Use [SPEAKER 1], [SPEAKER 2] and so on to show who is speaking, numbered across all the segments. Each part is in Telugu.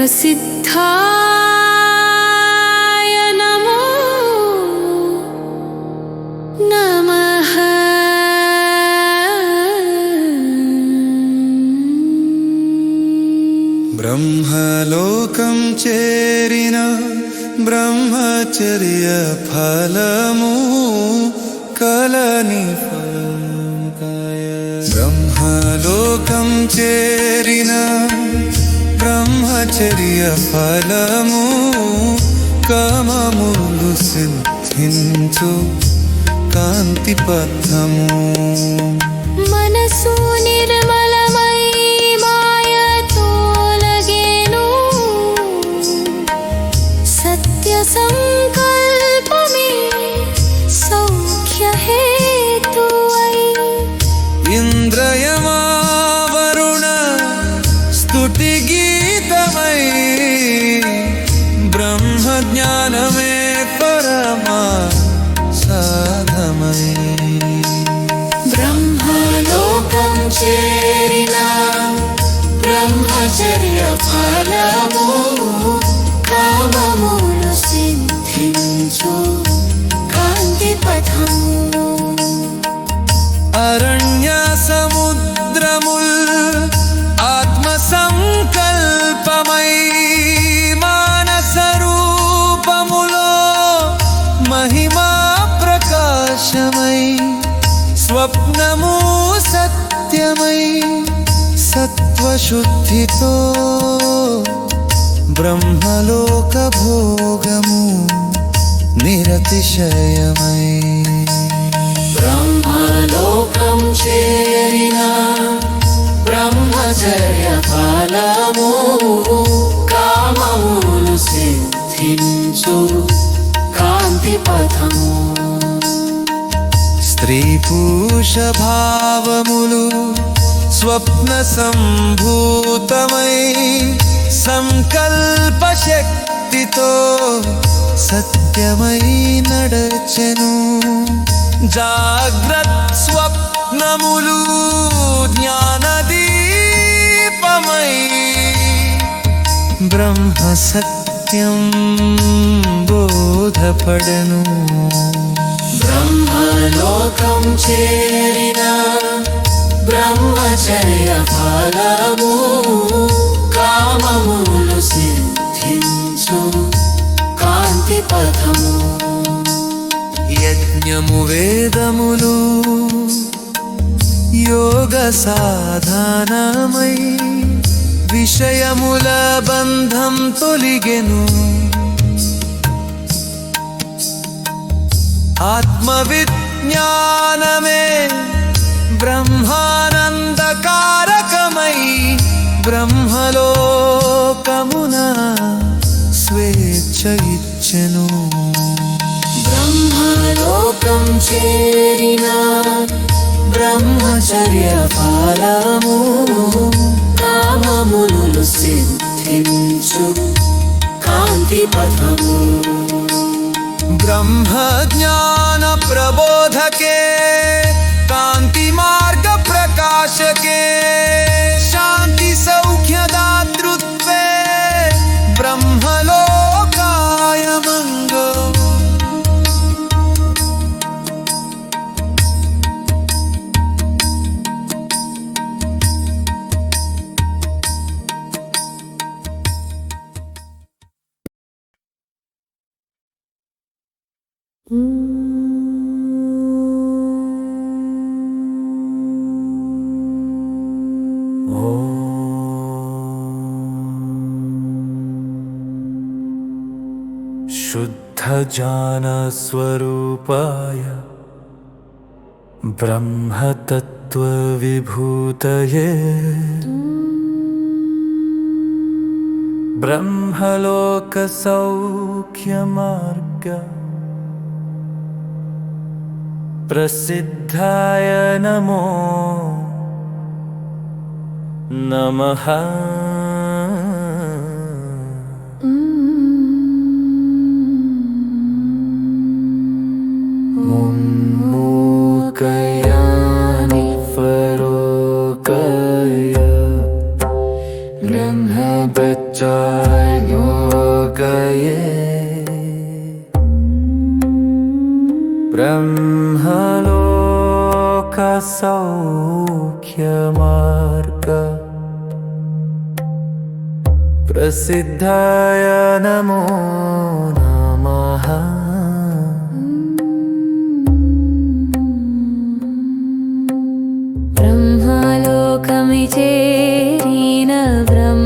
[SPEAKER 1] प्रसिद्धाय नमो नमः
[SPEAKER 2] ब्रह्मलोकं चेरिन ब्रह्मचर्यफलमु कलनि ब्रह्मलोकं चेरिन బ్రహ్మచర్య ఫలము కామములు సిద్ధించు కాంతి పథము.
[SPEAKER 1] रण्यसमुद्रमुल् आत्मसंकल्पमयि मानसरूपमुलो
[SPEAKER 2] महिमा प्रकाशमयि स्वप्नमु सत्यमयि सत्त्वशुद्धितो ब्रह्मलोकभोगमु निरतिशयमयि।
[SPEAKER 1] లోకం చేరిన బ్రహ్మచర్య ఫలము కామములు సిద్ధించు కాంతి పథము.
[SPEAKER 2] స్త్రీ పూష భావములు స్వప్న సంభూతమై సంకల్ప శక్తితో సత్యమై నడచెను. జాగ్రత్ స్వప్నములు జ్ఞానదీపమై బ్రహ్మ సత్యం బోధపడను.
[SPEAKER 1] బ్రహ్మలోకం చేరిన బ్రహ్మచర్య ఫలము
[SPEAKER 2] యజ్ఞము వేదములు యోగ సాధనమై విషయముల బంధం తొలిగెను. ఆత్మవిజ్ఞానమే బ్రహ్మానందకారకమై బ్రహ్మలోకమున స్వేచ్ఛ ఇచ్చెను.
[SPEAKER 1] బ్రహ్మలోకం చేరిన బ్రహ్మచర్య ఫలము కామములు సిద్ధించు కాంతి పథము
[SPEAKER 2] ब्रह्म ज्ञान प्रबोधके कांति मार्ग प्रकाशके
[SPEAKER 3] शुद्धजानस्वरूपाय
[SPEAKER 2] ब्रह्मतत्त्वविभूतये ब्रह्मलोकसौख्यमार्ग प्रसिद्धाय नमो नमः। ब्रह्मलोकसौख्यमार्ग। प्रसिद्धाय नमो नमः। ब्रह्मलोकमिचेरीन ब्रह्म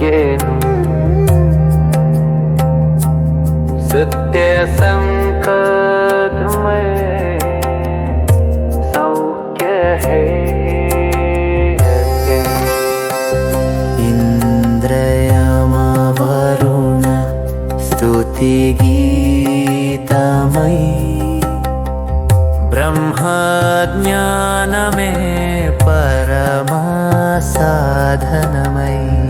[SPEAKER 2] సాగేను సత్య సంకటమే సౌఖ్య హే ఇంద్రయమరుణ స్తుతి గీతమై ब्रह्मज्ञानमे परमा साधनमयि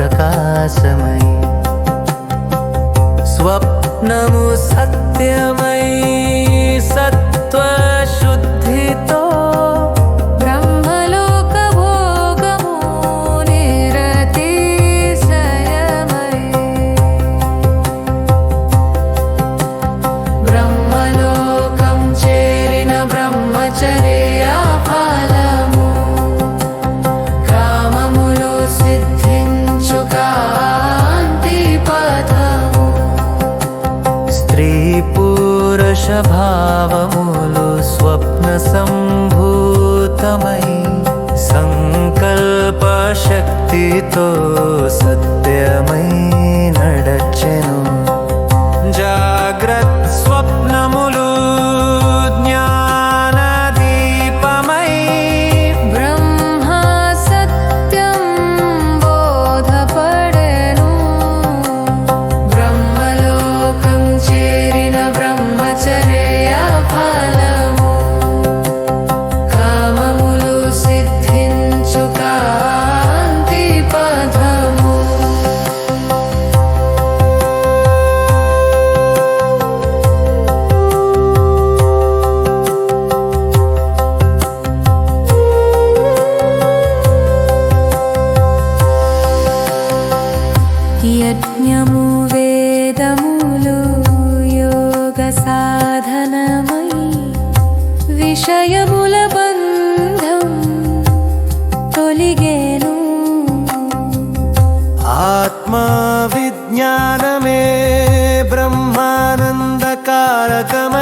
[SPEAKER 2] ప్రకాశమై
[SPEAKER 1] स्वप्नमु
[SPEAKER 2] सत्यमयि सत्त्व భావములు స్వప్న సంభూతమై సంకల్ప శక్తితో
[SPEAKER 1] సత్ கம